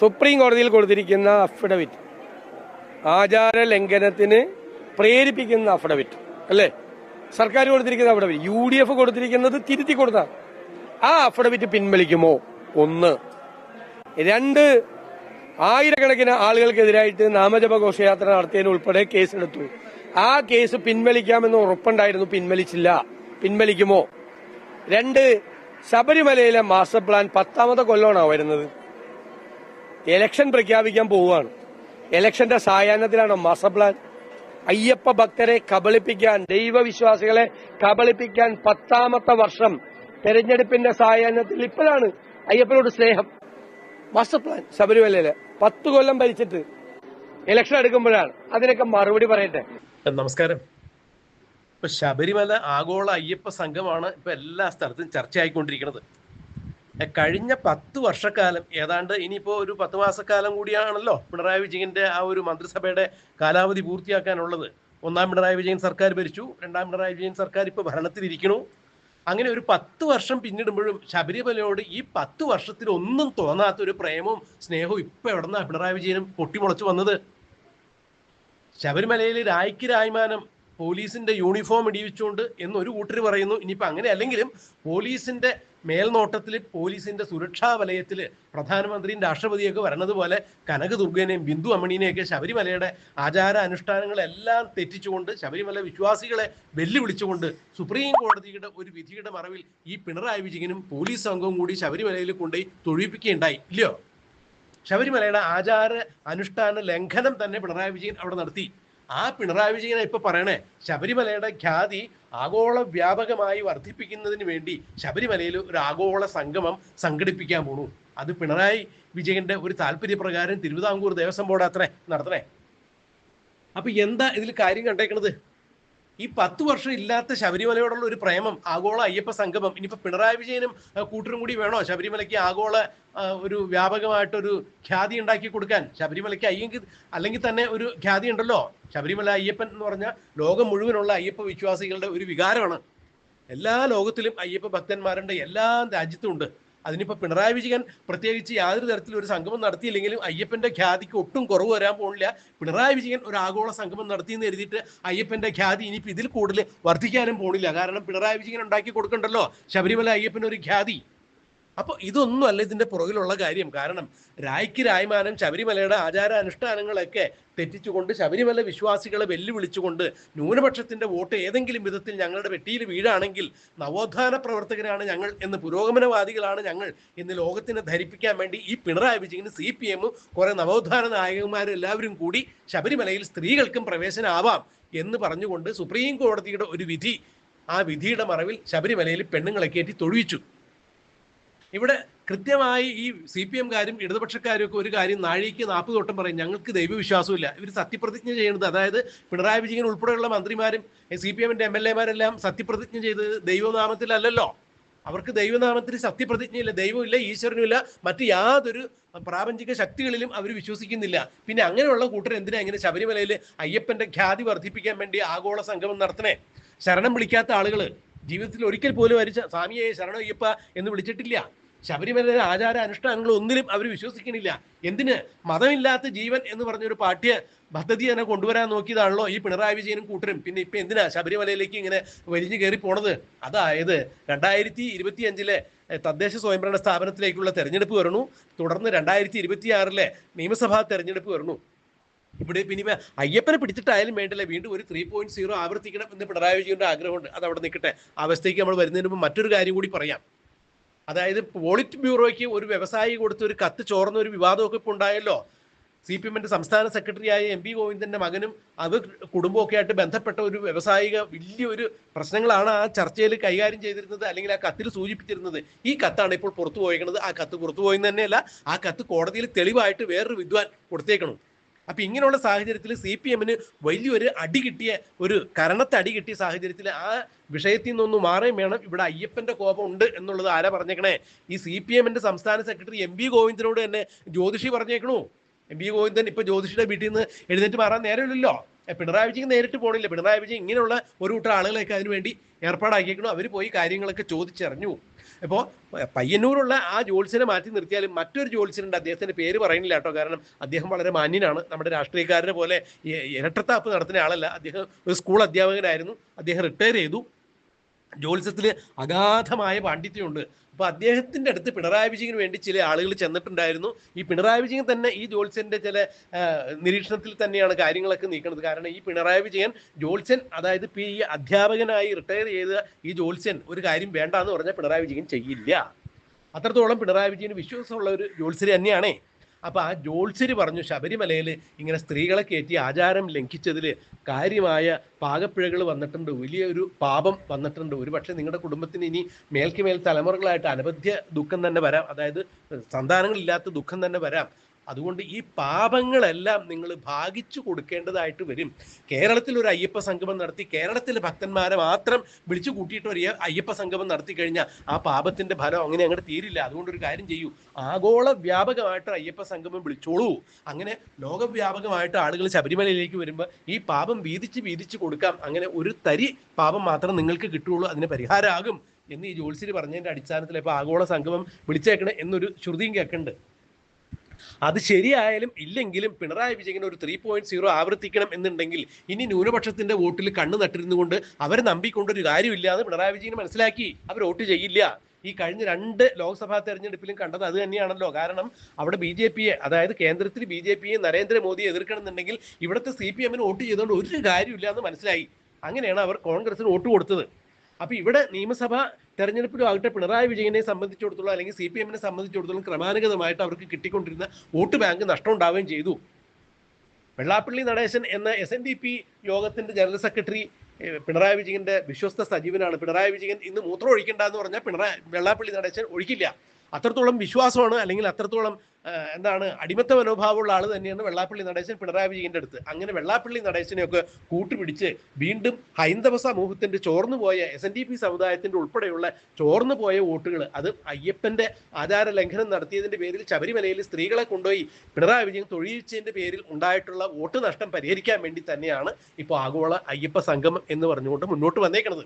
Supreme കോടതിയിൽ കൊടുത്തിരിക്കുന്ന affidavit ആചാര ലംഘനത്തിന് പ്രേരിപ്പിക്കുന്ന അഫിഡവിറ്റ് അല്ലേ? സർക്കാർ കൊടുത്തിരിക്കുന്ന അഫിഡവിറ്റ് യു ഡി എഫ് കൊടുത്തിരിക്കുന്നത് തിരുത്തി കൊടുത്ത. ആ അഫിഡവിറ്റ് പിൻവലിക്കുമോ? ഒന്ന്. രണ്ട് ആയിരക്കണക്കിന് ആളുകൾക്കെതിരായിട്ട് നാമജപ ഘോഷയാത്ര നടത്തിയതിന് ഉൾപ്പെടെ കേസെടുത്തു. ആ കേസ് പിൻവലിക്കാമെന്ന് ഉറപ്പുണ്ടായിരുന്നു. പിൻവലിച്ചില്ല. പിൻവലിക്കുമോ? രണ്ട് ശബരിമലയിലെ മാസ്റ്റർ പ്ലാൻ പത്താമത്തെ കൊല്ലമാണോ വരുന്നത്. ഇലക്ഷൻ പ്രഖ്യാപിക്കാൻ പോവുകയാണ്. എലക്ഷന്റെ സായാഹ്നത്തിലാണ് മാസ്റ്റർ പ്ലാൻ അയ്യപ്പ ഭക്തരെ കബളിപ്പിക്കാൻ ദൈവവിശ്വാസികളെ കബളിപ്പിക്കാൻ പത്താമത്തെ വർഷം തെരഞ്ഞെടുപ്പിന്റെ സായാഹ്നത്തിൽ ഇപ്പോഴാണ് അയ്യപ്പനോട് സ്നേഹം. മാസ്റ്റർ പ്ലാൻ ശബരിമലയിൽ പത്ത് കൊല്ലം ഭരിച്ചിട്ട് ഇലക്ഷൻ എടുക്കുമ്പോഴാണ്. അതിനൊക്കെ മറുപടി പറയട്ടെ. നമസ്കാരം. ഇപ്പൊ ശബരിമല ആഗോള അയ്യപ്പ സംഘമാണ് ഇപ്പൊ എല്ലാ സ്ഥലത്തും ചർച്ചയായിക്കൊണ്ടിരിക്കുന്നത്. കഴിഞ്ഞ പത്ത് വർഷക്കാലം ഏതാണ്ട് ഇനിയിപ്പോ ഒരു പത്ത് മാസക്കാലം കൂടിയാണല്ലോ പിണറായി വിജയന്റെ ആ ഒരു മന്ത്രിസഭയുടെ കാലാവധി പൂർത്തിയാക്കാനുള്ളത്. ഒന്നാം പിണറായി വിജയൻ സർക്കാർ ഭരിച്ചു രണ്ടാം പിണറായി വിജയൻ സർക്കാർ ഇപ്പൊ ഭരണത്തിലിരിക്കണു. അങ്ങനെ ഒരു പത്ത് വർഷം പിന്നിടുമ്പോഴും ശബരിമലയോട് ഈ പത്ത് വർഷത്തിൽ ഒന്നും തോന്നാത്ത ഒരു പ്രേമവും സ്നേഹവും ഇപ്പൊ എവിടെന്നാ പിണറായി വിജയനും പൊട്ടിമുളച്ചു വന്നത്? ശബരിമലയിൽ രായ്ക്ക് രായ്മാനം പോലീസിന്റെ യൂണിഫോം ഇടിവിച്ചുകൊണ്ട് എന്നൊരു കൂട്ടർ പറയുന്നു. ഇനിയിപ്പോ അങ്ങനെ അല്ലെങ്കിലും പോലീസിന്റെ മേൽനോട്ടത്തിൽ പോലീസിന്റെ സുരക്ഷാ വലയത്തിൽ പ്രധാനമന്ത്രിയും രാഷ്ട്രപതിയൊക്കെ വരണത് പോലെ കനകദുർഗനെയും ബിന്ദു അമ്മണീനെയൊക്കെ ശബരിമലയുടെ ആചാര അനുഷ്ഠാനങ്ങളെല്ലാം തെറ്റിച്ചുകൊണ്ട് ശബരിമല വിശ്വാസികളെ വെല്ലുവിളിച്ചുകൊണ്ട് സുപ്രീം കോടതിയുടെ ഒരു വിധിയുടെ മറവിൽ ഈ പിണറായി വിജയനും പോലീസ് സംഘവും കൂടി ശബരിമലയിൽ കൊണ്ടുപോയി തൊഴിപ്പിക്കുകയുണ്ടായി. ഇല്ലയോ? ശബരിമലയുടെ ആചാര അനുഷ്ഠാന ലംഘനം തന്നെ പിണറായി വിജയൻ അവിടെ നടത്തി. ആ പിണറായി വിജയനെ ഇപ്പൊ പറയണേ ശബരിമലയുടെ ഖ്യാതി ആഗോള വ്യാപകമായി വർദ്ധിപ്പിക്കുന്നതിന് വേണ്ടി ശബരിമലയിൽ ഒരു ആഗോള സംഗമം സംഘടിപ്പിക്കാൻ പോണു. അത് പിണറായി വിജയന്റെ ഒരു താല്പര്യപ്രകാരം തിരുവിതാംകൂർ ദേവസ്വം ബോർഡ് അത്രേ നടത്തണേ. അപ്പൊ എന്താ ഇതിൽ കാര്യം കണ്ടേക്കണത്? ഈ പത്ത് വർഷം ഇല്ലാത്ത ശബരിമലയോടുള്ള ഒരു പ്രേമം ആഗോള അയ്യപ്പ സംഗമം ഇനിയിപ്പോ പിണറായി വിജയനും കൂട്ടരും കൂടി വേണോ ശബരിമലയ്ക്ക് ആഗോള ഒരു വ്യാപകമായിട്ടൊരു ഖ്യാതി ഉണ്ടാക്കി കൊടുക്കാൻ? ശബരിമലയ്ക്ക് അയ്യെങ്കിൽ അല്ലെങ്കിൽ തന്നെ ഒരു ഖ്യാതി ഉണ്ടല്ലോ? ശബരിമല അയ്യപ്പൻ എന്ന് പറഞ്ഞാൽ ലോകം മുഴുവനുള്ള അയ്യപ്പ വിശ്വാസികളുടെ ഒരു വികാരമാണ്. എല്ലാ ലോകത്തിലും അയ്യപ്പ ഭക്തന്മാരുണ്ട് എല്ലാ രാജ്യത്തും ഉണ്ട്. അതിനിപ്പോ പിണറായി വിജയൻ പ്രത്യേകിച്ച് യാതൊരു തരത്തിലും ഒരു സംഗമം നടത്തിയില്ലെങ്കിലും അയ്യപ്പന്റെ ഖ്യാതിക്ക് ഒട്ടും കുറവ് വരാൻ പോകുന്നില്ല. പിണറായി വിജയൻ ഒരു ആഗോള സംഗമം നടത്തിയെന്ന് എഴുതിയിട്ട് അയ്യപ്പന്റെ ഖ്യാതി ഇനിയിപ്പോ ഇതിൽ കൂടുതൽ വർദ്ധിക്കാനും പോണില്ല കാരണം പിണറായി വിജയൻ ഉണ്ടാക്കി കൊടുക്കണ്ടല്ലോ. ശബരിമല അയ്യപ്പൻ ഒരു ഖ്യാതി. അപ്പൊ ഇതൊന്നും അല്ല ഇതിന്റെ പുറകിലുള്ള കാര്യം. കാരണം രായ്ക്ക് രായ്മാനം ശബരിമലയുടെ ആചാരാനുഷ്ഠാനങ്ങളൊക്കെ തെറ്റിച്ചുകൊണ്ട് ശബരിമല വിശ്വാസികളെ വെല്ലുവിളിച്ചുകൊണ്ട് ന്യൂനപക്ഷത്തിന്റെ വോട്ട് ഏതെങ്കിലും വിധത്തിൽ ഞങ്ങളുടെ വെട്ടിയിൽ വീഴാണെങ്കിൽ നവോത്ഥാന പ്രവർത്തകരാണ് ഞങ്ങൾ എന്ന് പുരോഗമനവാദികളാണ് ഞങ്ങൾ എന്ന് ലോകത്തിനെ ധരിപ്പിക്കാൻ വേണ്ടി ഈ പിണറായി വിജയന് സി പി എമ്മും കുറെ നവോത്ഥാന നായകന്മാരും എല്ലാവരും കൂടി ശബരിമലയിൽ സ്ത്രീകൾക്കും പ്രവേശനമാവാം എന്ന് പറഞ്ഞുകൊണ്ട് സുപ്രീം കോടതിയുടെ ഒരു വിധി ആ വിധിയുടെ മറവിൽ ശബരിമലയിൽ പെണ്ണുങ്ങളെ കയറ്റി തൊഴിച്ചു ഇവിടെ കൃത്യമായി ഈ സി പി എംകാരും ഇടതുപക്ഷക്കാരും ഒക്കെ ഒരു കാര്യം നാഴിക്ക് നാൽപ്പത് തൊട്ടം പറയും. ഞങ്ങൾക്ക് ദൈവവിശ്വാസമില്ല. ഇവർ സത്യപ്രതിജ്ഞ ചെയ്യുന്നത് അതായത് പിണറായി വിജയൻ ഉൾപ്പെടെയുള്ള മന്ത്രിമാരും സി പി എമ്മിന്റെ എം എൽ എമാരെല്ലാം സത്യപ്രതിജ്ഞ ചെയ്ത് ദൈവനാമത്തിലല്ലല്ലോ. അവർക്ക് ദൈവനാമത്തിൽ സത്യപ്രതിജ്ഞയില്ല. ദൈവമില്ല ഈശ്വരനുമില്ല. മറ്റ് യാതൊരു പ്രാപഞ്ചിക ശക്തികളിലും അവർ വിശ്വസിക്കുന്നില്ല. പിന്നെ അങ്ങനെയുള്ള കൂട്ടർ എന്തിനാ ഇങ്ങനെ ശബരിമലയിൽ അയ്യപ്പന്റെ ഖ്യാതി വർദ്ധിപ്പിക്കാൻ വേണ്ടി ആഗോള സംഗമം നടത്തണേ? ശരണം വിളിക്കാത്ത ആളുകൾ ജീവിതത്തിൽ ഒരിക്കൽ പോലും അരിച്ച സ്വാമിയെ ശരണം അയ്യപ്പ എന്ന് വിളിച്ചിട്ടില്ല. ശബരിമലയിലെ ആചാര അനുഷ്ഠാനങ്ങൾ ഒന്നിലും അവർ വിശ്വസിക്കണില്ല. എന്തിന്? മതമില്ലാത്ത ജീവൻ എന്ന് പറഞ്ഞൊരു പാഠ്യ പദ്ധതി തന്നെ കൊണ്ടുവരാൻ നോക്കിയതാണല്ലോ ഈ പിണറായി വിജയനും കൂട്ടരും. പിന്നെ ഇപ്പൊ എന്തിനാ ശബരിമലയിലേക്ക് ഇങ്ങനെ വലിഞ്ഞു കയറി പോണത്? അതായത് രണ്ടായിരത്തി ഇരുപത്തി അഞ്ചിലെ തദ്ദേശ സ്വയംഭരണ സ്ഥാപനത്തിലേക്കുള്ള തെരഞ്ഞെടുപ്പ് വരണു. തുടർന്ന് രണ്ടായിരത്തി ഇരുപത്തി ആറിലെ നിയമസഭാ തെരഞ്ഞെടുപ്പ് വരണു. ഇവിടെ പിന്നെ അയ്യപ്പനെ പിടിച്ചിട്ടായാലും വേണ്ടില്ല? വീണ്ടും ഒരു ത്രീ പോയിന്റ് സീറോ ആവർത്തിക്കണം എന്ന് പിണറായി വിജയന്റെ ആഗ്രഹമുണ്ട്. അത് അവിടെ നിൽക്കട്ടെ അവസ്ഥയ്ക്ക് നമ്മൾ വരുന്നതിന് മുമ്പ് മറ്റൊരു കാര്യം കൂടി പറയാം. അതായത് പോളിറ്റ് ബ്യൂറോയ്ക്ക് ഒരു വ്യവസായി കൊടുത്ത ഒരു കത്ത് ചോർന്ന ഒരു വിവാദമൊക്കെ ഇപ്പോൾ ഉണ്ടായല്ലോ. സി പി എമ്മിന്റെ സംസ്ഥാന സെക്രട്ടറിയായ എം പി ഗോവിന്ദന്റെ മകനും അത് കുടുംബമൊക്കെ ആയിട്ട് ബന്ധപ്പെട്ട ഒരു വ്യവസായിക വലിയൊരു പ്രശ്നങ്ങളാണ് ആ ചർച്ചയിൽ കൈകാര്യം ചെയ്തിരുന്നത് അല്ലെങ്കിൽ ആ കത്തിൽ സൂചിപ്പിച്ചിരുന്നത്. ഈ കത്താണ് ഇപ്പോൾ പുറത്തു പോയേക്കുന്നത് ആ കത്ത് പുറത്തു പോയെന്ന് തന്നെയല്ല ആ കത്ത് കോടതിയിൽ തെളിവായിട്ട് വേറൊരു വിദ്വാൻ കൊടുത്തേക്കണം. അപ്പൊ ഇങ്ങനെയുള്ള സാഹചര്യത്തിൽ സി പി എമ്മിന് വലിയൊരു അടി കിട്ടിയ ഒരു കരണത്തെ അടി കിട്ടിയ സാഹചര്യത്തിൽ ആ വിഷയത്തിൽ നിന്നൊന്ന് മാറുകയും വേണം. ഇവിടെ അയ്യപ്പന്റെ കോപം ഉണ്ട് എന്നുള്ളത് ആരാ പറഞ്ഞേക്കണേ? ഈ സി പി എമ്മിന്റെ സംസ്ഥാന സെക്രട്ടറി എം വി ഗോവിന്ദനോട് തന്നെ ജ്യോതിഷി പറഞ്ഞേക്കണു. എം വി ഗോവിന്ദൻ ഇപ്പൊ ജ്യോതിഷിയുടെ വീട്ടിൽ നിന്ന് എഴുന്നേറ്റ് മാറാൻ നേരമില്ലല്ലോ. പിണറായി വിജയൻ നേരിട്ട് പോണില്ല. പിണറായി വിജയൻ ഇങ്ങനെയുള്ള ഒരു കൂട്ടം ആളുകളെയൊക്കെ അതിനുവേണ്ടി ഏർപ്പാടാക്കിയേക്കണു. അവർ പോയി കാര്യങ്ങളൊക്കെ ചോദിച്ചറിഞ്ഞു. ഇപ്പോൾ പയ്യന്നൂരുള്ള ആ ജോത്സ്യനെ മാറ്റി നിർത്തിയാലും മറ്റൊരു ജോത്സ്യനുണ്ട്. അദ്ദേഹത്തിന്റെ പേര് പറയുന്നില്ല കേട്ടോ. കാരണം അദ്ദേഹം വളരെ മാന്യനാണ്. നമ്മുടെ രാഷ്ട്രീയക്കാരനെ പോലെ ഇരട്ടത്താപ്പ് നടത്തുന്ന ആളല്ല. അദ്ദേഹം ഒരു സ്കൂൾ അധ്യാപകനായിരുന്നു. അദ്ദേഹം റിട്ടയർ ചെയ്തു. ജ്യോത്സ്യത്തിൽ അഗാധമായ പാണ്ഡിത്യമുണ്ട്. അപ്പൊ അദ്ദേഹത്തിന്റെ അടുത്ത് പിണറായി വിജയന് വേണ്ടി ചില ആളുകൾ ചെന്നിട്ടുണ്ടായിരുന്നു. ഈ പിണറായി വിജയൻ തന്നെ ഈ ജ്യോത്സ്യന്റെ ചില നിരീക്ഷണത്തിൽ തന്നെയാണ് കാര്യങ്ങളൊക്കെ നീക്കുന്നത് കാരണം ഈ പിണറായി വിജയൻ ജ്യോത്സ്യൻ അതായത് ഈ അധ്യാപകനായി റിട്ടയർ ചെയ്ത ഈ ജ്യോത്സ്യൻ ഒരു കാര്യം വേണ്ട എന്ന് പറഞ്ഞാൽ പിണറായി വിജയൻ ചെയ്യില്ല. അത്രത്തോളം പിണറായി വിജയന് വിശ്വാസമുള്ള ഒരു ജ്യോത്സ്യര് തന്നെയാണേ. അപ്പൊ ആ ജോത്സ്യര് പറഞ്ഞു ശബരിമലയിൽ ഇങ്ങനെ സ്ത്രീകളെ കയറ്റി ആചാരം ലംഘിച്ചതിൽ കാര്യമായ പാകപ്പിഴകൾ വന്നിട്ടുണ്ട് വലിയൊരു പാപം വന്നിട്ടുണ്ട്. ഒരു പക്ഷേ നിങ്ങളുടെ കുടുംബത്തിന് ഇനി മേൽക്ക് മേൽ തലമുറകളായിട്ട് അനവധ്യ ദുഃഖം തന്നെ വരാം. അതായത് സന്താനങ്ങളില്ലാത്ത ദുഃഖം തന്നെ വരാം. അതുകൊണ്ട് ഈ പാപങ്ങളെല്ലാം നിങ്ങൾ ഭാഗിച്ചു കൊടുക്കേണ്ടതായിട്ട് വരും. കേരളത്തിൽ ഒരു അയ്യപ്പ സംഗമം നടത്തി കേരളത്തിലെ ഭക്തന്മാരെ മാത്രം വിളിച്ചു കൂട്ടിയിട്ട് ഒരു അയ്യപ്പ സംഗമം നടത്തി കഴിഞ്ഞാൽ ആ പാപത്തിന്റെ ഫലം അങ്ങനെ അങ്ങോട്ട് തീരില്ല. അതുകൊണ്ട് ഒരു കാര്യം ചെയ്യൂ. ആഗോള വ്യാപകമായിട്ട് അയ്യപ്പ സംഗമം വിളിച്ചോളൂ. അങ്ങനെ ലോകവ്യാപകമായിട്ട് ആളുകൾ ശബരിമലയിലേക്ക് വരുമ്പോൾ ഈ പാപം വീതിച്ച് വീതിച്ച് കൊടുക്കാം. അങ്ങനെ ഒരു തരി പാപം മാത്രം നിങ്ങൾക്ക് കിട്ടുള്ളൂ അതിന് പരിഹാരമാകും എന്ന് ഈ ജോത്സ്യര് പറഞ്ഞതിന്റെ അടിസ്ഥാനത്തിൽ ഇപ്പൊ ആഗോള സംഗമം വിളിച്ചേക്കണേ എന്നൊരു ശ്രുതിയും കേൾക്കുന്നുണ്ട് അത് ശരിയായാലും ഇല്ലെങ്കിലും പിണറായി വിജയൻ ഒരു ത്രീ പോയിന്റ് സീറോ ആവർത്തിക്കണം എന്നുണ്ടെങ്കിൽ ഇനി ന്യൂനപക്ഷത്തിന്റെ വോട്ടിൽ കണ്ണു നട്ടിരുന്നുകൊണ്ട് അവരെ നമ്പിക്കൊണ്ടൊരു കാര്യമില്ല എന്ന് പിണറായി വിജയൻ മനസ്സിലാക്കി. അവർ വോട്ട് ചെയ്യില്ല. ഈ കഴിഞ്ഞ രണ്ട് ലോക്സഭാ തെരഞ്ഞെടുപ്പിലും കണ്ടത് അത് തന്നെയാണല്ലോ. കാരണം അവിടെ ബി ജെ പിയെ അതായത് കേന്ദ്രത്തിൽ ബി ജെ പിയെ നരേന്ദ്രമോദിയെ എതിർക്കണമെന്നുണ്ടെങ്കിൽ ഇവിടുത്തെ സി പി എമ്മിന് വോട്ട് ചെയ്തുകൊണ്ട് ഒരു കാര്യമില്ല എന്ന് മനസ്സിലായി. അങ്ങനെയാണ് അവർ കോൺഗ്രസിന് വോട്ട് കൊടുത്തത്. അപ്പൊ ഇവിടെ നിയമസഭ തെരഞ്ഞെടുപ്പിലും ആകട്ടെ പിണറായി വിജയനെ സംബന്ധിച്ചിടത്തോളം അല്ലെങ്കിൽ സി പി എമ്മിനെ സംബന്ധിച്ചിടത്തോളം ക്രമാനുഗതമായിട്ട് അവർക്ക് കിട്ടിക്കൊണ്ടിരുന്ന വോട്ട് ബാങ്ക് നഷ്ടമുണ്ടാവുകയും ചെയ്തു. വെള്ളാപ്പള്ളി നടേശൻ എന്ന എസ് എൻ ഡി പി യോഗത്തിന്റെ ജനറൽ സെക്രട്ടറി പിണറായി വിജയന്റെ വിശ്വസ്ത സജീവനാണ്. പിണറായി വിജയൻ ഇന്ന് മൂത്രം ഒഴിക്കണ്ട എന്ന് പറഞ്ഞാൽ പിണറായി വെള്ളാപ്പള്ളി നടേശൻ ഒഴിക്കില്ല. അത്രത്തോളം വിശ്വാസമാണ് അല്ലെങ്കിൽ അത്രത്തോളം എന്താണ് അടിമത്ത മനോഭാവമുള്ള ആൾ തന്നെയാണ് വെള്ളാപ്പള്ളി നടേശൻ പിണറായി വിജയന്റെ അടുത്ത്. അങ്ങനെ വെള്ളാപ്പള്ളി നടേശനെയൊക്കെ കൂട്ടുപിടിച്ച് വീണ്ടും ഹൈന്ദവ സമൂഹത്തിന്റെ ചോർന്നു പോയ എസ് എൻ ഡി പി സമുദായത്തിന്റെ ഉൾപ്പെടെയുള്ള ചോർന്നു പോയ വോട്ടുകൾ അത് അയ്യപ്പന്റെ ആചാര ലംഘനം നടത്തിയതിന്റെ പേരിൽ ശബരിമലയിൽ സ്ത്രീകളെ കൊണ്ടുപോയി പിണറായി വിജയൻ തൊഴിയിച്ചതിന്റെ പേരിൽ ഉണ്ടായിട്ടുള്ള വോട്ട് നഷ്ടം പരിഹരിക്കാൻ വേണ്ടി തന്നെയാണ് ഇപ്പോൾ ആഗോള അയ്യപ്പ സംഗമം എന്ന് പറഞ്ഞുകൊണ്ട് മുന്നോട്ട് വന്നേക്കുന്നത്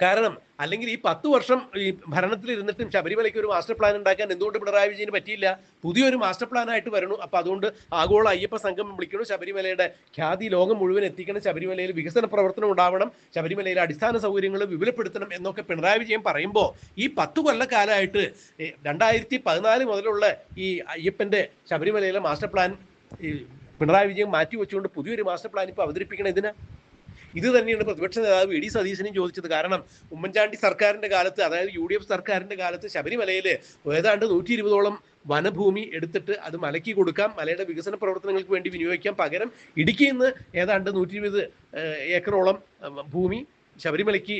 കാരണം അല്ലെങ്കിൽ ഈ പത്ത് വർഷം ഈ ഭരണത്തിൽ ഇരുന്നിട്ടും ശബരിമലയ്ക്ക് ഒരു മാസ്റ്റർ പ്ലാൻ ഉണ്ടാക്കാൻ എന്തുകൊണ്ട് പിണറായി വിജയന് പറ്റിയില്ല? പുതിയൊരു മാസ്റ്റർ പ്ലാൻ ആയിട്ട് വരണു അപ്പൊ അതുകൊണ്ട് ആഗോള അയ്യപ്പ സംഗമം വിളിക്കണം ശബരിമലയുടെ ഖ്യാതി ലോകം മുഴുവൻ എത്തിക്കണം. ശബരിമലയിൽ വികസന പ്രവർത്തനം ഉണ്ടാവണം. ശബരിമലയിലെ അടിസ്ഥാന സൗകര്യങ്ങൾ വിപുലപ്പെടുത്തണം എന്നൊക്കെ പിണറായി വിജയൻ പറയുമ്പോൾ ഈ പത്ത് കൊല്ലക്കാലമായിട്ട് രണ്ടായിരത്തി പതിനാല് മുതലുള്ള ഈ അയ്യപ്പന്റെ ശബരിമലയിലെ മാസ്റ്റർ പ്ലാൻ പിണറായി വിജയൻ മാറ്റി വെച്ചുകൊണ്ട് പുതിയൊരു മാസ്റ്റർ പ്ലാൻ ഇപ്പൊ അവതരിപ്പിക്കണം ഇതിന് ഇത് തന്നെയാണ് പ്രതിപക്ഷ നേതാവ് വി ഡി സതീശനും ചോദിച്ചത്. കാരണം ഉമ്മൻചാണ്ടി സർക്കാരിന്റെ കാലത്ത് അതായത് യു ഡി എഫ് സർക്കാരിന്റെ കാലത്ത് ശബരിമലയിൽ ഏതാണ്ട് നൂറ്റി ഇരുപതോളം വനഭൂമി എടുത്തിട്ട് അത് മലയ്ക്ക് കൊടുക്കാം. മലയുടെ വികസന പ്രവർത്തനങ്ങൾക്ക് വേണ്ടി വിനിയോഗിക്കാം. പകരം ഇടുക്കിയിൽ നിന്ന് ഏതാണ്ട് നൂറ്റി ഇരുപത് ഏക്കറോളം ഭൂമി ശബരിമലയ്ക്ക്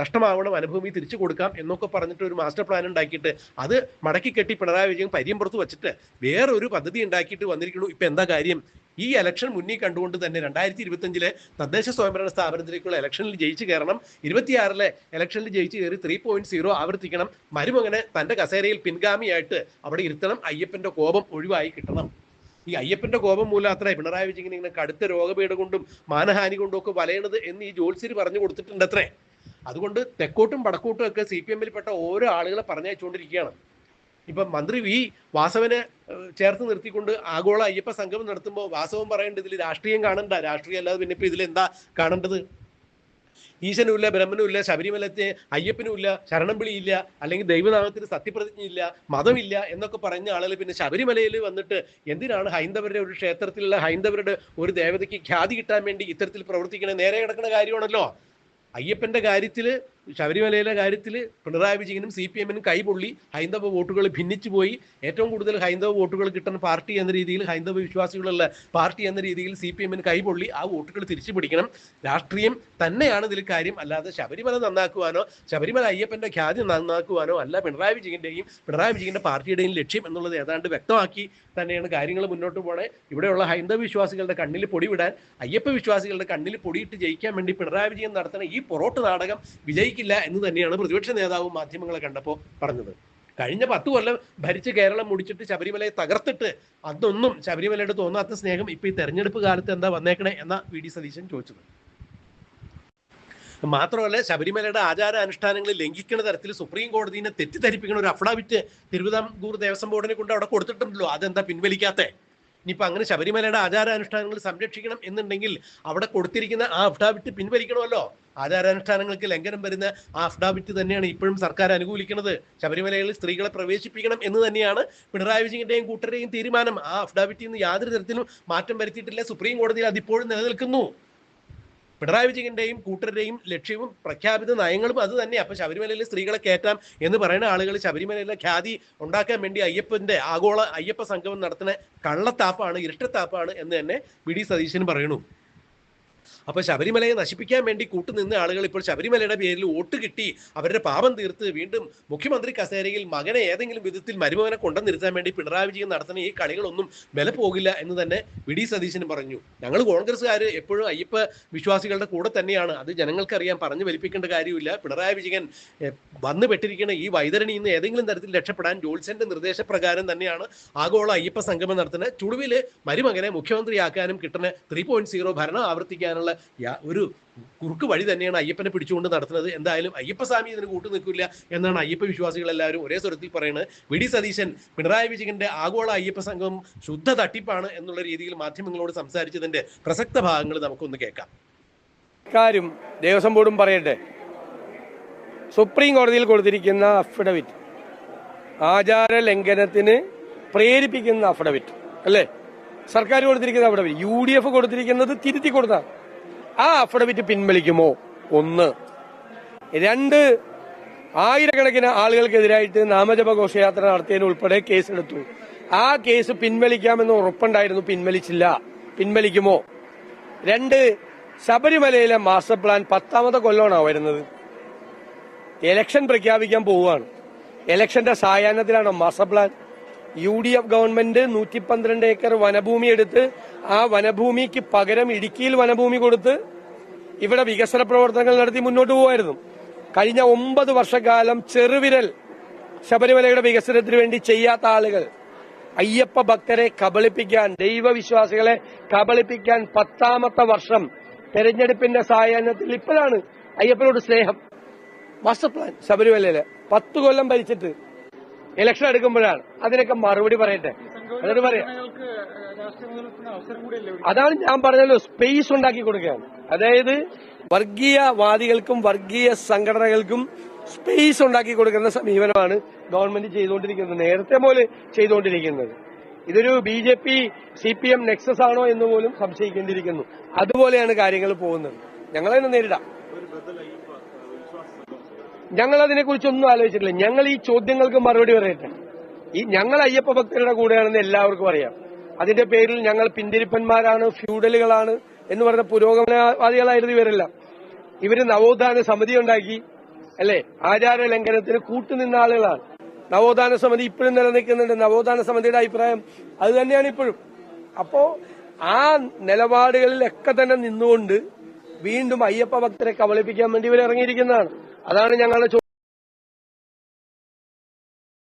നഷ്ടമാവണം വനഭൂമി തിരിച്ചു കൊടുക്കാം എന്നൊക്കെ പറഞ്ഞിട്ട് ഒരു മാസ്റ്റർ പ്ലാൻ ഉണ്ടാക്കിയിട്ട് അത് മടക്കി കെട്ടി പിണറായി വിജയൻ പരിയം പുറത്ത് വെച്ചിട്ട് വേറൊരു പദ്ധതി ഉണ്ടാക്കിയിട്ട് വന്നിരിക്കുന്നു. ഇപ്പൊ എന്താ കാര്യം? ഈ ഇലക്ഷൻ മുന്നിൽ കണ്ടുകൊണ്ട് തന്നെ രണ്ടായിരത്തി ഇരുപത്തഞ്ചിലെ തദ്ദേശ സ്വയംഭരണ സ്ഥാപനത്തിലേക്കുള്ള ഇലക്ഷനിൽ ജയിച്ചു കയറണം. ഇരുപത്തിയാറിലെ ഇലക്ഷനിൽ ജയിച്ചു കയറി ത്രീ പോയിന്റ് സീറോ ആവർത്തിക്കണം. മരുമകനെ തന്റെ കസേരയിൽ പിൻഗാമിയായിട്ട് അവിടെ ഇരുത്തണം. അയ്യപ്പന്റെ കോപം ഒഴിവായി കിട്ടണം. ഈ അയ്യപ്പന്റെ കോപം മൂലം അത്ര പിണറായി വിജയൻ ഇങ്ങനെ കടുത്ത രോഗപീഠ കൊണ്ടും മാനഹാനി കൊണ്ടും ഒക്കെ വലയണത് എന്ന് ഈ ജോത്സ്യര് പറഞ്ഞു കൊടുത്തിട്ടുണ്ട് അത്രേ. അതുകൊണ്ട് തെക്കോട്ടും വടക്കോട്ടും ഒക്കെ സി പി എമ്മിൽപ്പെട്ട ഓരോ ആളുകളെ പറഞ്ഞയച്ചുകൊണ്ടിരിക്കുകയാണ്. ഇപ്പം മന്ത്രി വി വാസവനെ ചേർത്ത് നിർത്തിക്കൊണ്ട് ആഗോള അയ്യപ്പ സംഗമം നടത്തുമ്പോൾ വാസവൻ പറയേണ്ടത് ഇതിൽ രാഷ്ട്രീയം കാണണ്ട. രാഷ്ട്രീയം അല്ലാതെ പിന്നെ ഇപ്പൊ ഇതിൽ എന്താ കാണേണ്ടത് ബ്രഹ്മനും ബ്രഹ്മനുമില്ല ശബരിമലത്തെ അയ്യപ്പനും അയ്യപ്പനുമില്ല ശരണം വിളിയില്ല അല്ലെങ്കിൽ ദൈവനാമത്തിന് സത്യപ്രതിജ്ഞ ഇല്ല മതമില്ല എന്നൊക്കെ പറഞ്ഞ ആളുകൾ പിന്നെ ശബരിമലയിൽ വന്നിട്ട് എന്തിനാണ് ഹൈന്ദവരുടെ ഒരു ക്ഷേത്രത്തിലുള്ള ഹൈന്ദവരുടെ ഒരു ദേവതയ്ക്ക് ഖ്യാതി കിട്ടാൻ വേണ്ടി ഇത്തരത്തിൽ പ്രവർത്തിക്കണേ? നേരെ കിടക്കുന്ന കാര്യമാണല്ലോ. അയ്യപ്പന്റെ കാര്യത്തിൽ ശബരിമലയിലെ കാര്യത്തിൽ പിണറായി വിജയനും സി പി എമ്മിനും കൈപൊള്ളി ഹൈന്ദവ വോട്ടുകൾ ഭിന്നിച്ചു പോയി. ഏറ്റവും കൂടുതൽ ഹൈന്ദവ വോട്ടുകൾ കിട്ടുന്ന പാർട്ടി എന്ന രീതിയിൽ ഹൈന്ദവ വിശ്വാസികളുള്ള പാർട്ടി എന്ന രീതിയിൽ സി പി എമ്മിന് കൈപൊള്ളി ആ വോട്ടുകൾ തിരിച്ചു പിടിക്കണം. രാഷ്ട്രീയം തന്നെയാണ് ഇതിൽ കാര്യം. അല്ലാതെ ശബരിമല നന്നാക്കുവാനോ ശബരിമല അയ്യപ്പന്റെ ഖ്യാതി നന്നാക്കുവാനോ അല്ല പിണറായി വിജയന്റെയും പിണറായി വിജയന്റെ പാർട്ടിയുടെയും ലക്ഷ്യം എന്നുള്ളത് ഏതാണ്ട് വ്യക്തമാക്കി തന്നെയാണ് കാര്യങ്ങൾ മുന്നോട്ട് പോണേ. ഇവിടെയുള്ള ഹൈന്ദവ വിശ്വാസികളുടെ കണ്ണിൽ പൊടി വിടാൻ അയ്യപ്പ വിശ്വാസികളുടെ കണ്ണിൽ പൊടിയിട്ട് ജയിക്കാൻ വേണ്ടി പിണറായി വിജയൻ നടത്തുന്ന ഈ പൊറോട്ട് നാടകം വിജയിക്കില്ല എന്ന് തന്നെയാണ് പ്രതിപക്ഷ നേതാവും മാധ്യമങ്ങളെ കണ്ടപ്പോൾ പറഞ്ഞത്. കഴിഞ്ഞ പത്ത് കൊല്ലം ഭരിച്ച് കേരളം മുടിച്ചിട്ട് ശബരിമലയെ തകർത്തിട്ട് അതൊന്നും ശബരിമലയുടെ തോന്നാത്ത സ്നേഹം ഇപ്പൊ ഈ തെരഞ്ഞെടുപ്പ് കാലത്ത് എന്താ വന്നേക്കണേ എന്ന വി ഡി സതീശൻ ചോദിച്ചത്. മാത്രമല്ല ശബരിമലയുടെ ആചാര അനുഷ്ഠാനങ്ങൾ ലംഘിക്കുന്ന തരത്തിൽ സുപ്രീം കോടതിനെ തെറ്റിദ്ധരിപ്പിക്കുന്ന ഒരു അഫ്ഡാവിറ്റ് തിരുവിതാംകൂർ ദേവസ്വം ബോർഡിനെ കൊണ്ട് അവിടെ കൊടുത്തിട്ടുണ്ടല്ലോ. അതെന്താ പിൻവലിക്കാത്തേ? ഇനിയിപ്പോൾ അങ്ങനെ ശബരിമലയുടെ ആചാരാനുഷ്ഠാനങ്ങൾ സംരക്ഷിക്കണം എന്നുണ്ടെങ്കിൽ അവിടെ കൊടുത്തിരിക്കുന്ന ആ അഫ്ഡാവിറ്റ് പിൻവലിക്കണമല്ലോ. ആചാരാനുഷ്ഠാനങ്ങൾക്ക് ലംഘനം വരുന്ന ആഫ്ഡാബിറ്റ് തന്നെയാണ് ഇപ്പോഴും സർക്കാർ അനുകൂലിക്കുന്നത്. ശബരിമലയിൽ സ്ത്രീകളെ പ്രവേശിപ്പിക്കണം എന്ന് തന്നെയാണ് പിണറായി വിജയന്റെയും കൂട്ടരുടെയും തീരുമാനം. ആ അഫിഡാവിറ്റിൽ നിന്ന് യാതൊരു തരത്തിലും മാറ്റം വരുത്തിയിട്ടില്ല. സുപ്രീം കോടതിയിൽ അതിപ്പോഴും നിലനിൽക്കുന്നു. പിണറായി വിജയന്റെയും കൂട്ടരുടെയും ലക്ഷ്യവും പ്രഖ്യാപിത നയങ്ങളും അത് തന്നെ. അപ്പൊ ശബരിമലയിലെ സ്ത്രീകളെ കയറ്റാം എന്ന് പറയുന്ന ആളുകൾ ശബരിമലയിലെ ഖ്യാതി ഉണ്ടാക്കാൻ വേണ്ടി അയ്യപ്പന്റെ ആഗോള അയ്യപ്പ സംഗമം നടത്തുന്ന കള്ളത്താപ്പാണ് ഇരട്ടത്താപ്പാണ് എന്ന് തന്നെ വി ഡി സതീശൻ പറയുന്നു. അപ്പൊ ശബരിമലയെ നശിപ്പിക്കാൻ വേണ്ടി കൂട്ടുനിന്ന ആളുകൾ ഇപ്പോൾ ശബരിമലയുടെ പേരിൽ വോട്ട് കിട്ടി അവരുടെ പാപം തീർത്ത് വീണ്ടും മുഖ്യമന്ത്രി കസേരയിൽ മകനെ ഏതെങ്കിലും വിധത്തിൽ മരുമകനെ കൊണ്ടുനിർത്താൻ വേണ്ടി പിണറായി വിജയൻ നടത്തുന്ന ഈ കളികളൊന്നും വില പോകില്ല എന്ന് തന്നെ വി ഡി സതീശൻ പറഞ്ഞു. ഞങ്ങൾ കോൺഗ്രസ്സുകാർ എപ്പോഴും അയ്യപ്പ വിശ്വാസികളുടെ കൂടെ തന്നെയാണ്. അത് ജനങ്ങൾക്കറിയാൻ പറഞ്ഞു വലിപ്പിക്കേണ്ട കാര്യമില്ല പിണറായി വിജയൻ വന്നു പെട്ടിരിക്കുന്ന ഈ വൈതരണി ഇന്ന് ഏതെങ്കിലും തരത്തിൽ രക്ഷപ്പെടാൻ ജോത്സ്യന്റെ നിർദ്ദേശപ്രകാരം തന്നെയാണ് ആഗോള അയ്യപ്പ സംഗമം നടത്തുന്ന ചുടുവിൽ മരുമകനെ മുഖ്യമന്ത്രിയാക്കാനും കിട്ടുന്ന ത്രീ പോയിന്റ് സീറോ ഭരണം ആവർത്തിക്കാനുള്ള യാ- ഒരു കുറുക്ക് വഴി തന്നെയാണ് അയ്യപ്പനെ പിടിച്ചുകൊണ്ട് നടത്തുന്നത്. എന്തായാലും അയ്യപ്പസ്വാമി ഇതിന് കൂട്ടു നിൽക്കില്ല എന്നാണ് അയ്യപ്പ വിശ്വാസികൾ എല്ലാവരും ഒരേ സ്വരത്തിൽ പറയുന്നത് വി ഡി സതീശൻ പിണറായി വിജയന്റെ ആഗോള അയ്യപ്പ സംഘം ശുദ്ധ തട്ടിപ്പാണ് എന്നുള്ള രീതിയിൽ മാധ്യമങ്ങളോട് സംസാരിച്ചതിന്റെ പ്രസക്ത ഭാഗങ്ങൾ നമുക്കൊന്ന് കേൾക്കാം. കാര്യം ദേവസ്വം ബോർഡും പറയട്ടെ. സുപ്രീം കോടതിയിൽ കൊടുത്തിരിക്കുന്ന അഫിഡവിറ്റ് ആചാര ലംഘനത്തിന് പ്രേരിപ്പിക്കുന്ന അഫിഡവിറ്റ് അല്ലേ? സർക്കാർ കൊടുത്തിരിക്കുന്ന അഫിഡവിറ്റ് യു ഡി എഫ് കൊടുത്തിരിക്കുന്നത് തിരുത്തി കൊടുത്ത. ആ അഫിഡവിറ്റ് പിൻവലിക്കുമോ? ഒന്ന്. രണ്ട് ആയിരക്കണക്കിന് ആളുകൾക്കെതിരായിട്ട് നാമജപ ഘോഷയാത്ര നടത്തിയതിന് ഉൾപ്പെടെ കേസെടുത്തു. ആ കേസ് പിൻവലിക്കാമെന്ന് ഉറപ്പുണ്ടായിരുന്നു പിൻവലിച്ചില്ല. പിൻവലിക്കുമോ? രണ്ട് ശബരിമലയിലെ മാസ്റ്റർ പ്ലാൻ പത്താമത്തെ കൊല്ലമാണോ വരുന്നത്? എലക്ഷൻ പ്രഖ്യാപിക്കാൻ പോവുകയാണ്. എലക്ഷന്റെ സായാഹ്നത്തിലാണ് master plan. U D F government നൂറ്റി പന്ത്രണ്ട് ഏക്കർ വനഭൂമി എടുത്ത് ആ വനഭൂമിക്ക് പകരം ഇടുക്കിയിൽ വനഭൂമി കൊടുത്ത് ഇവിടെ വികസന പ്രവർത്തനങ്ങൾ നടത്തി മുന്നോട്ട് പോകുമായിരുന്നു കഴിഞ്ഞ ഒമ്പത് വർഷക്കാലം ചെറുവിരൽ ശബരിമലയുടെ വികസനത്തിന് വേണ്ടി ചെയ്യാത്ത ആളുകൾ. അയ്യപ്പ ഭക്തരെ കബളിപ്പിക്കാൻ ദൈവവിശ്വാസികളെ കബളിപ്പിക്കാൻ പത്താമത്തെ വർഷം തെരഞ്ഞെടുപ്പിന്റെ സായാഹ്നത്തിൽ ഇപ്പോഴാണ് അയ്യപ്പനോട് സ്നേഹം. Master plan. ശബരിമലയിൽ പത്ത് കൊല്ലം ഭരിച്ചിട്ട് ഇലക്ഷൻ എടുക്കുമ്പോഴാണ്. അതിനൊക്കെ മറുപടി പറയട്ടെ. എന്നിട്ട് പറയാം. അതാണ് ഞാൻ പറഞ്ഞല്ലോ സ്പേസ് ഉണ്ടാക്കി കൊടുക്കുകയാണ്. അതായത് വർഗീയവാദികൾക്കും വർഗീയ സംഘടനകൾക്കും സ്പേസ് ഉണ്ടാക്കി കൊടുക്കുന്ന സമീപനമാണ് ഗവൺമെന്റ് ചെയ്തുകൊണ്ടിരിക്കുന്നത്. നേരത്തെ പോലെ ചെയ്തുകൊണ്ടിരിക്കുന്നത്. ഇതൊരു B J P C P M nexus ആണോ എന്ന് പോലും സംശയിക്കേണ്ടിയിരിക്കുന്നു. അതുപോലെയാണ് കാര്യങ്ങൾ പോകുന്നത്. ഞങ്ങളതിനെ നേരിടാം. ഞങ്ങൾ അതിനെക്കുറിച്ചൊന്നും ആലോചിച്ചിട്ടില്ല. ഞങ്ങൾ ഈ ചോദ്യങ്ങൾക്ക് മറുപടി പറയട്ടെ. ഈ ഞങ്ങൾ അയ്യപ്പ ഭക്തരുടെ കൂടെയാണെന്ന് എല്ലാവർക്കും അറിയാം. അതിന്റെ പേരിൽ ഞങ്ങൾ പിന്തിരിപ്പന്മാരാണ് ഫ്യൂഡലുകളാണ് എന്ന് പറഞ്ഞ പുരോഗമനവാദികളായിരുന്നു ഇവരെല്ലാം. ഇവർ നവോത്ഥാന സമിതി ഉണ്ടാക്കി അല്ലെ? ആചാര ലംഘനത്തിന് കൂട്ടുനിന്ന ആളുകളാണ്. നവോത്ഥാന സമിതി ഇപ്പോഴും നിലനിൽക്കുന്നുണ്ട്. നവോത്ഥാന സമിതിയുടെ അഭിപ്രായം അത് തന്നെയാണ് ഇപ്പോഴും. അപ്പോ ആ നിലപാടുകളിലൊക്കെ തന്നെ നിന്നുകൊണ്ട് വീണ്ടും അയ്യപ്പ ഭക്തരെ കബളിപ്പിക്കാൻ വേണ്ടി ഇവർ ഇറങ്ങിയിരിക്കുന്നതാണ്. അതാണ് ഞങ്ങളുടെ